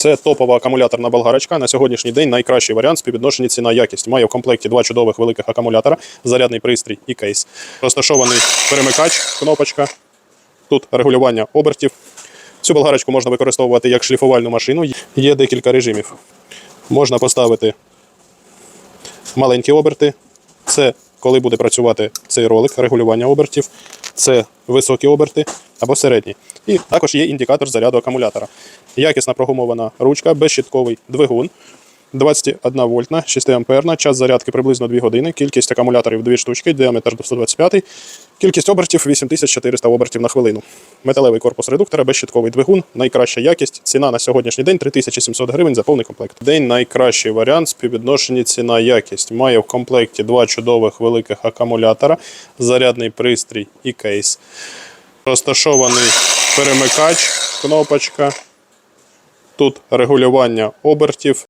Це топова акумуляторна болгарочка. На сьогоднішній день найкращий варіант співвідношення ціна якість. Має в комплекті два чудових великих акумулятора, зарядний пристрій і кейс. Розташований перемикач, кнопочка. Тут регулювання обертів. Цю болгарочку можна використовувати як шліфувальну машину. Є декілька режимів. Можна поставити маленькі оберти. Це коли буде працювати цей ролик, регулювання обертів. Це високі оберти або середні. І також є індикатор заряду акумулятора. Якісна прогумована ручка, безщітковий двигун. 21 вольтна, 6 амперна, час зарядки приблизно 2 години, кількість акумуляторів 2 штучки, діаметр 125, кількість обертів 8400 обертів на хвилину. Металевий корпус редуктора, безщітковий двигун, найкраща якість, ціна на сьогоднішній день 3700 гривень за повний комплект. День найкращий варіант співвідношенні ціна-якість. Має в комплекті два чудових великих акумулятора, зарядний пристрій і кейс. Розташований перемикач, кнопочка. Тут регулювання обертів.